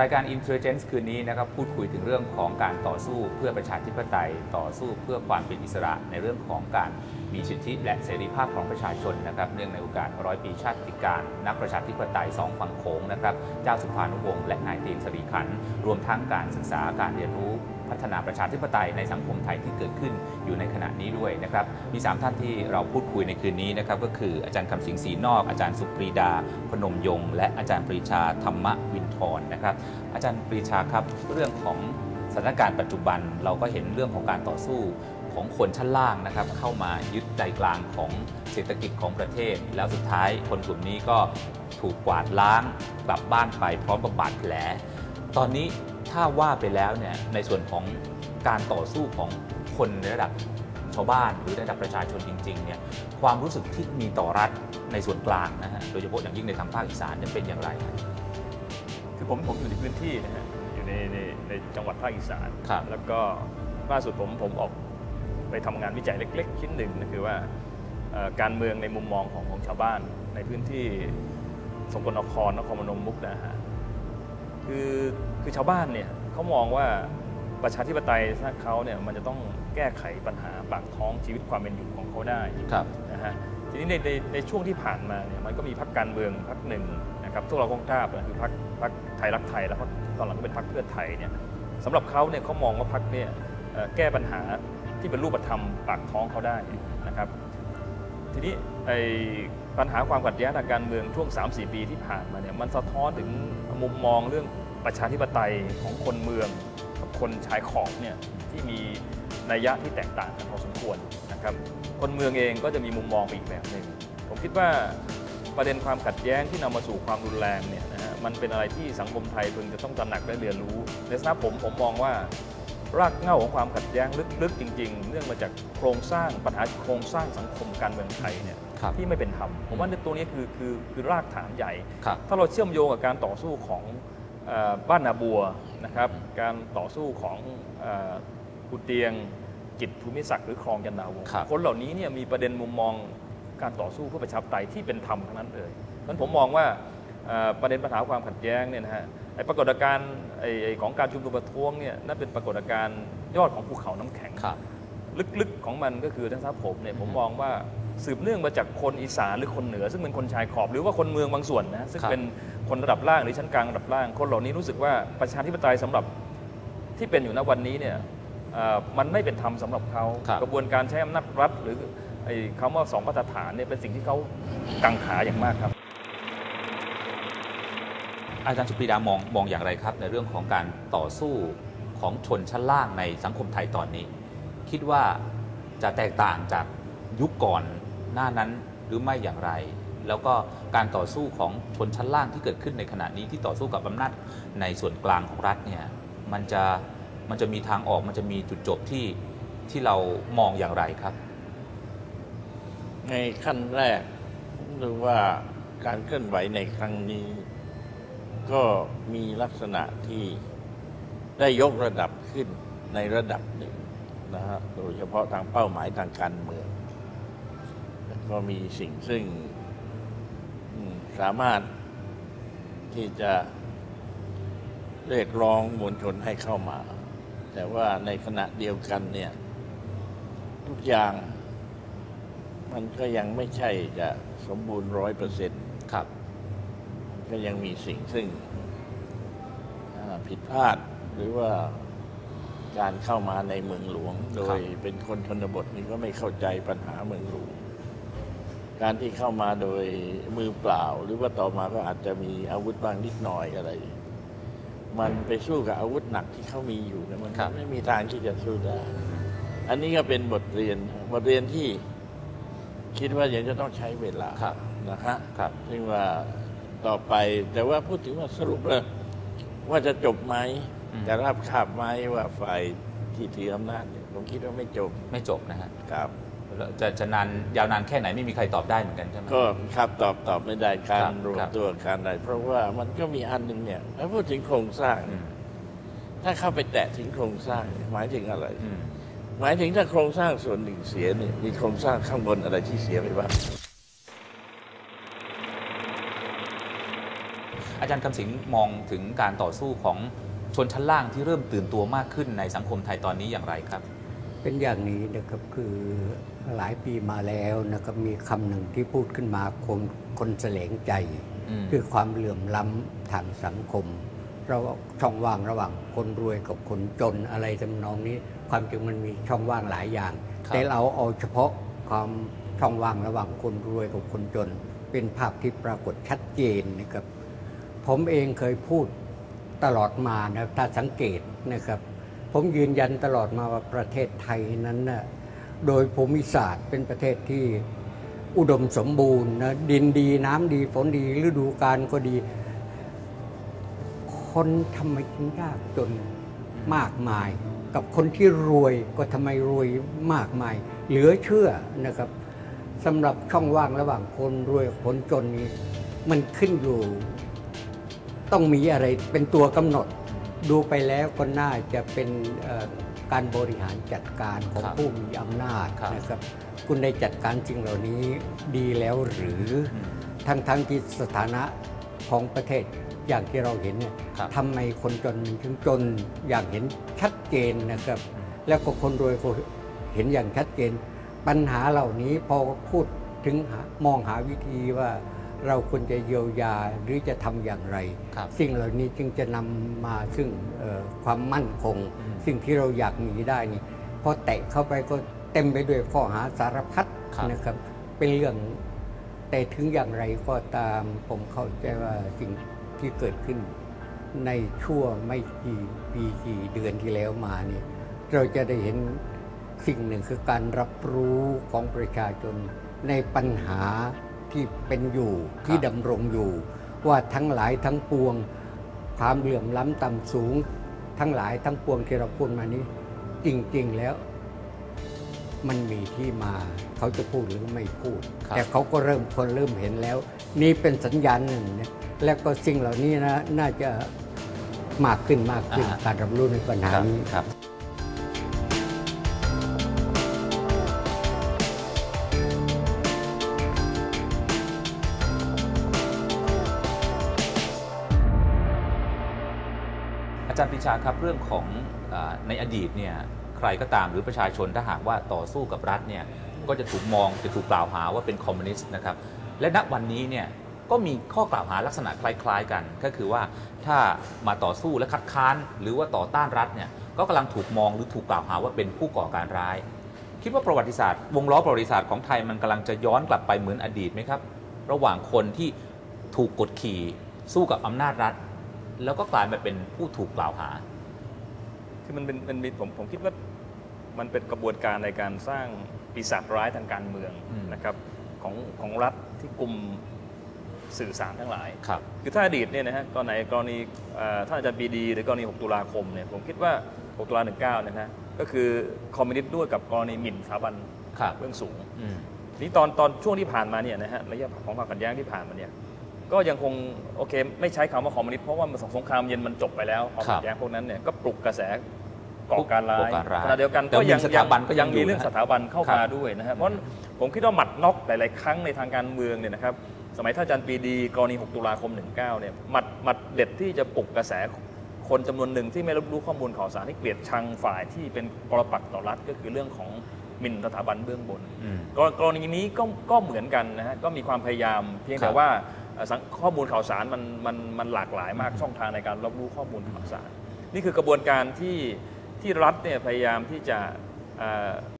รายการ Intelligence คืนนี้นะครับพูดคุยถึงเรื่องของการต่อสู้เพื่อประชาธิปไตย ต่อสู้เพื่อความเป็นอิสระในเรื่องของการมีสิทธิและเสรีภาพของประชาชนนะครับเนื่องในโอกาสร้อยปีชาติการ นักประชาธิปไตยสองฝั่งโขงนะครับเจ้าสุภานุวงศ์และนายเตียงสรีขันรวมทั้งการศึกษาการเรียนรู้ พัฒนาประชาธิปไตยในสังคมไทยที่เกิดขึ้นอยู่ในขณะนี้ด้วยนะครับมี 3 ท่านที่เราพูดคุยในคืนนี้นะครับก็คืออาจารย์คำสิงศรีนอก อาจารย์สุปรีดา พนมยงค์และอาจารย์ปรีชาธรรมวินทรนะครับ อาจารย์ปรีชาครับเรื่องของสถานการณ์ปัจจุบันเราก็เห็นเรื่องของการต่อสู้ของคนชั้นล่างนะครับเข้ามายึดใจกลางของเศรษฐกิจของประเทศ แล้วสุดท้ายคนกลุ่มนี้ก็ถูกกวาดล้างกลับบ้านไปพร้อมกับบาดแผล ตอนนี้ ถ้าว่าไปแล้วเนี่ยในส่วนของการต่อสู้ของคนในระดับชาวบ้านหรือระดับประชาชนจริงๆเนี่ยความรู้สึกที่มีต่อรัฐในส่วนกลางนะฮะโดยเฉพาะอย่างยิ่งในทางภาคอีสานจะเป็นอย่างไรครับคือผมผมอยู่ในพื้นที่นะฮะอยู่ในในในจังหวัดภาคอีสานครับแล้วก็ล่าสุดผมผมออกไปทำงานวิจัยเล็ก ๆ ชิ้นหนึ่งนะคือว่าเอ่อการเมืองในมุมมองของของชาวบ้านในพื้นที่สกลนครนครพนมมุกดาหารคือ คือชาวบ้านเนี่ยเขามองว่าประชาธิปไตยถ้าเขาเนี่ยมันจะต้องแก้ไขปัญหาปากท้องชีวิตความเป็นอยู่ของเขาได้ครับนะฮะทีนี้ในในในช่วงที่ผ่านมาเนี่ยมันก็มีพรรคการเมืองพรรคหนึ่งนะครับทุกเราคงทราบนะคือพรรคพรรคไทยรักไทยแล้วก็ตอนหลังก็เป็นพรรคเพื่อไทยเนี่ยสำหรับเขาเนี่ยเขามองว่าพรรคเนี่ยเอ่อแก้ปัญหาที่เป็นรูปธรรมปากท้องเขาได้นะครับ ทีนี้ไอ้ปัญหาความขัดแย้งทางการเมืองช่วง 3-4 ปีที่ผ่านมาเนี่ยมันสะท้อนถึงมุมมองเรื่อง ประชาธิปไตยของคนเมืองกับคนชายขอบเนี่ยที่มีนัยยะที่แตกต่างกันพอสมควรนะครับคนเมืองเองก็จะมีมุมมองไปอีกแบบหนึ่งผมคิดว่าประเด็นความขัดแย้งที่นำมาสู่ความรุนแรงเนี่ยนะฮะมันเป็นอะไรที่สังคมไทยพึงจะต้องตระหนักและเรียนรู้ในสำหรับผมผมมองว่ารากเหง้าของความขัดแย้งลึกๆ จริง ๆ เนื่องมาจากโครงสร้างปัญหาโครงสร้างสังคมการเมืองไทยเนี่ยครับที่ไม่เป็นธรรมผมว่าตัวนี้คือคือคือรากฐานใหญ่ครับถ้าเราเชื่อมโยงกับการต่อสู้ของเอ่อ บ้านนาบัวนะครับ การต่อสู้ของเอ่อกุเตียงกิจภูมิศักดิ์หรือครองยันนาวงศ์ครับคนเหล่านี้เนี่ยมีประเด็นมุมมองการต่อสู้เพื่อประชาธิปไตยที่เป็นธรรมทั้งนั้นเลยเพราะฉะนั้นผมมองว่าเอ่อประเด็นปัญหาความขัดแย้งเนี่ยนะฮะไอ้ปรากฏการณ์ไอ้ไอ้ของการชุมนุมประท้วงเนี่ยนั่นเป็นปรากฏการณ์ยอดของภูเขาน้ำแข็งครับลึกๆของมันก็คือท่านทราบผมเนี่ยผมมองว่า สืบเนื่องมาจากคนอีสานหรือคนเหนือ ซึ่งเป็นคนชายขอบหรือว่าคนเมืองบางส่วนนะซึ่งครับเป็นคนระดับล่างหรือชั้นกลางระดับล่าง คนเหล่านี้รู้สึกว่าประชาธิปไตยสำหรับที่เป็นอยู่ณวันนี้เนี่ยเอ่อมันไม่เป็นธรรมสำหรับเขาครับกระบวนการใช้อำนาจรัฐ หรือไอ้คำว่าสองมาตรฐานเนี่ยเป็นสิ่งที่เขากังขาอย่างมากครับ อาจารย์สุปรีดามองมองอย่างไรครับ ในเรื่องของการต่อสู้ของชนชั้นล่างในสังคมไทยตอนนี้ คิดว่าจะแตกต่างจากยุคก่อน หน้านั้นหรือไม่อย่างไร แล้วก็การต่อสู้ของชนชั้นล่างที่เกิดขึ้นในขณะนี้ที่ต่อสู้กับอำนาจในส่วนกลางของรัฐเนี่ยมันจะมันจะมีทางออกมันจะมีจุดจบที่ที่เรามองอย่างไรครับ ในขั้นแรกหรือว่าการเคลื่อนไหวในครั้งนี้ ก็มีลักษณะที่ได้ยกระดับขึ้นในระดับหนึ่งนะฮะโดยเฉพาะทางเป้าหมายทางการเมือง ก็มีสิ่งซึ่งอืมสามารถที่จะเรียกร้องมวลชนให้เข้ามา แต่ว่าในขณะเดียวกันเนี่ย ทุกอย่างมันก็ยังไม่ใช่จะสมบูรณ์ร้อยเปอร์เซ็นต์ครับ ก็ยังมีสิ่งซึ่งอ่าผิดพลาดหรือว่าการเข้ามาในเมืองหลวง โดยเป็นคนชนบทนี่ก็ไม่เข้าใจปัญหาเมืองหลวง การที่เข้ามาโดยมือเปล่า หรือว่าต่อมาก็อาจจะมีอาวุธบางนิดหน่อยอะไร มันไปสู้กับอาวุธหนักที่เขามีอยู่เนะมันครับ ไม่มีทางที่จะสู้ได้ อันนี้ก็เป็นบทเรียนบทเรียนที่คิดว่ายังจะต้องใช้เวลาครับ นะฮะ ครับ ซึ่งว่าต่อไปแต่ว่าพูดถึงว่าสรุปแล้วว่าจะจบไหมอืม จะรับคาบไหมว่าฝ่ายที่ถืออำนาจเนี่ยผมคิดว่าไม่จบไม่จบนะฮะ ครับแล้ว จะจะนานยาวนานแค่ไหนไม่มีใครตอบได้เหมือนกันใช่ไหม ก็ครับตอบตอบไม่ได้การครับรวคมรับ ตัวการอะไรเพราะว่ามันก็มีอันหนึ่งเนี่ยถ้าพูดถึงโครงสร้างอืมถ้าเข้าไปแตะถึงโครงสร้างเนี่ยหมายถึงอะไร อืมหมายถึงถ้าโครงสร้างส่วนหนึ่งเสียเนี่ยมีโครงสร้างข้างบนอะไรที่เสียไปบ้างออาจารย์คำสิงมองถึงการต่อสู้ของชนชั้นล่างที่เริ่มตื่นตัวมากขึ้นในสังคมไทยตอนนี้อย่างไรครับ เป็นอย่างนี้นะครับคือหลายปีมาแล้วนะครับมีคำหนึ่งที่พูดขึ้นมาคนคนแสลงใจอืมคือความเหลื่อมล้ำทางสังคม เราช่องว่างระหว่างคนรวยกับคนจนอะไรทำนองนี้ ความจริงมันมีช่องว่างหลายอย่างครับแต่เราเอาเฉพาะความช่องว่างระหว่างคนรวยกับคนจน เป็นภาพที่ปรากฏชัดเจนนะครับผมเองเคยพูดตลอดมานะถ้าสังเกตนะครับ ผมยืนยันตลอดมาว่าประเทศไทยนั้นนะโดยภูมิศาสตร์เป็นประเทศที่อุดมสมบูรณ์นะดินดีน้ำดีฝนดีฤดูกาลก็ดี คนทำไมถึงยากจนมากมาย กับคนที่รวยก็ทำไมรวยมากมาย เหลือเชื่อนะครับสำหรับช่องว่างระหว่างคนรวยกับคนจนนี้ มันขึ้นอยู่ ต้องมีอะไรเป็นตัวกำหนด ดูไปแล้วก็น่าจะเป็นเอ่อการบริหารจัดการของครับผู้มีอำนาจครับนะครับ คุณได้จัดการสิ่งเหล่านี้ดีแล้วหรืออืมทั้งทั้งที่สถานะของประเทศอย่างที่เราเห็นเนี่ยครับทำไมคนจนมันถึงจนอย่างเห็นชัดเจนนะครับ แล้วก็คนรวยก็เห็นอย่างชัดเจน ปัญหาเหล่านี้พอพูดถึงหามองหาวิธีว่า เราควรจะเยียวยาหรือจะทำอย่างไร ครับสิ่งเหล่านี้จึงจะนำมาซึ่งเอ่อความมั่นคง อืมสิ่งที่เราอยากมีได้นี่พอแตะเข้าไปก็เต็มไปด้วยข้อหาสารพัดครับ นะครับ เป็นเรื่องแต่ถึงอย่างไรก็ตามผมเข้าใจว่าสิ่งที่เกิดขึ้น ในช่วงไม่กี่ปีกี่เดือนที่แล้วมานี่เราจะได้เห็นสิ่งหนึ่งคือการรับรู้ของประชาชนในปัญหา ที่เป็นอยู่ที่ดำรงอยู่ ว่าทั้งหลายทั้งปวง ความเหลื่อมล้ำต่ำสูง ทั้งหลายทั้งปวงที่เราพูดมานี้ จริง ๆแล้ว มันมีที่มาเขาจะพูดหรือไม่พูดครับแต่เขาก็เริ่มคนเริ่มเห็นแล้ว นี่เป็นสัญญาณหนึ่งนะและก็สิ่งเหล่านี้นะน่าจะมากขึ้นมากขึ้นอ่าการรับรู้ในปัญหาครับนี้ อาจารย์ปรีชาครับเรื่องของอในอดีตเนี่ยใครก็ตามหรือประชาชนถ้าหากว่าต่อสู้กับรัฐเนี่ยก็จะถูกมองจะถูกกล่าวหาว่าเป็นคอมมิวนิสต์นะครับและณวันนี้เนี่ยก็มีข้อกล่าวหาลักษณะคล้าย ๆ กัน ก็คือว่าถ้ามาต่อสู้และคัดค้าน หรือว่าต่อต้านรัฐเนี่ยก็กำลังถูกมองหรือถูกกล่าวหาว่าเป็นผู้ก่อการร้าย คิดว่าประวัติศาสตร์ วงล้อประวัติศาสตร์ของไทยมันกำลังจะย้อนกลับไปเหมือนอดีตไหมครับ ระหว่างคนที่ถูกกดขี่สู้กับอำนาจรัฐ แล้วก็กลายมาเป็นผู้ถูกกล่าวหา คือมันเป็นมันมีผมผมคิดว่ามันเป็นกระบวนการในการสร้างปีศาจร้ายทางการเมืองอืมนะครับของของรัฐที่กลุ่มสื่อสารทั้งหลายครับคือถ้าอดีตเนี่ยนะฮะกรณีกรณีเอ่อท่านอาจารย์ปรีดี หรือกรณี 6 ตุลาคมเนี่ยผมคิดว่า 6 ตุลา 19เนี่ยนะก็คือคอมมิวนิสต์ด้วยกับกรณีหมิ่นสถาบันครับเบื้องสูงอืมนี่ตอนตอนช่วงที่ผ่านมาเนี่ยนะฮะระยะของความขัดแย้งที่ผ่านมาเนี่ย ก็ยังคงโอเค ไม่ใช้คำว่าคอมมิวนิสต์เพราะว่ามันสงครามเย็นมันจบไปแล้วความขัดแย้งพวกนั้นเนี่ยก็ปลุกกระแสก่อการร้าก่อยการร้ายขณะเดียวกันแต่ก็ยังมีสถาบันก็ยังมีอยู่เรื่องนะฮะสถาบันเข้าครัมาบด้วยนะฮะเพราะผมคิดว่าหมัดน็อกหลาย ๆ ครั้งในทางการเมืองเนี่ยนะครับสมัยท่านอาจารย์ปรีดีกรณี 6 ตุลาคม 19 เนี่ยหมัดหมัดเด็ดที่จะปลุกกระแสคนจำนวนหนึ่งที่ไม่รับรู้ข้อมูลข่าวสารที่เกลียดชังฝ่ายที่เป็นปรปักษ์ต่อรัฐก็คือเรื่องของหมิ่นสถาบันเบื้องบนอืมกรกรณีนี้ก็ก็เหมือนกันนะฮะก็มีความพยายามเพียงครัแต่บว่าเอ่อสัง ข้อมูลข่าวสารมันมันมันหลากหลายมากช่องทางในการรับรู้ข้อมูลข่าวสาร นี่คือกระบวนการที่ที่รัฐเนี่ยพยายามที่จะเอ่อ